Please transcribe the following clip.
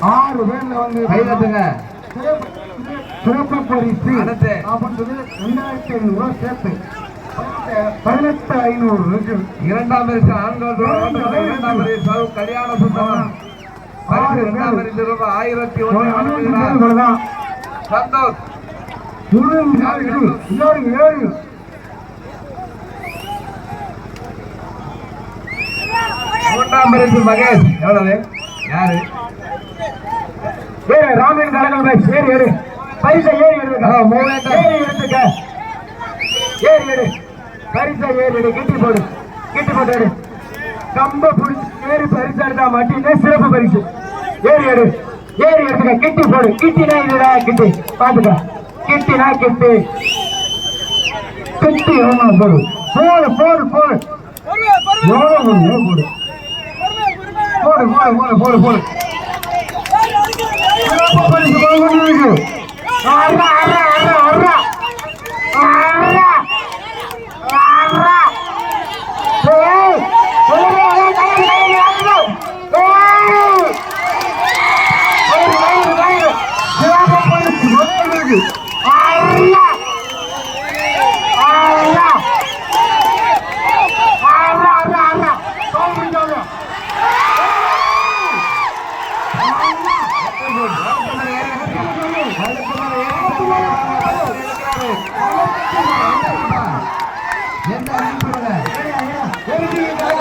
ஆறு பேர்ல வந்து கைதட்டுங்க. சிறப்பு- பரிசு ரெண்டாயிரத்தி ஐநூறு ரூபாய் சேர்த்து. பதினெட்டு ஐநூறு இரண்டாம் பரிசு ஆண்கள் இரண்டாம் பரிசு கல்யாண சுத்தம் பரிசு இரண்டாம் பரிசு ரூபாய் ஆயிரத்தி ஒன்று. சந்தோஷ். இன்னொரு ஏழு மூன்றாம் பரிசு மகேஷ். எவ்வளவு? யாரு? ஏறு ராமன் கலகல் பாய் ஏறி ஏறு பைசா ஏறி மூவேந்தர். ஏறி எடுத்துக்க. ஏறி எடு. பரிசா ஏறி எடு. கிட்டி போடு. கிட்டி போட்டு எடு. கம்ப புடிச்சு ஏறி பரிசு எடுத்தா மாட்டினே சிறப்பு பரிசு. ஏறி எடு. ஏறி எடுத்துக்க. கிட்டி போடு. கிட்டினா இதுடா கிட்டி. பாத்துக்க கிட்டினா கிட்டி. கிட்டி எவ்வளோ போடு. போடு போடு போடு. எவ்வளோ போடு. போடு போடு போடு போடு போடு என்ன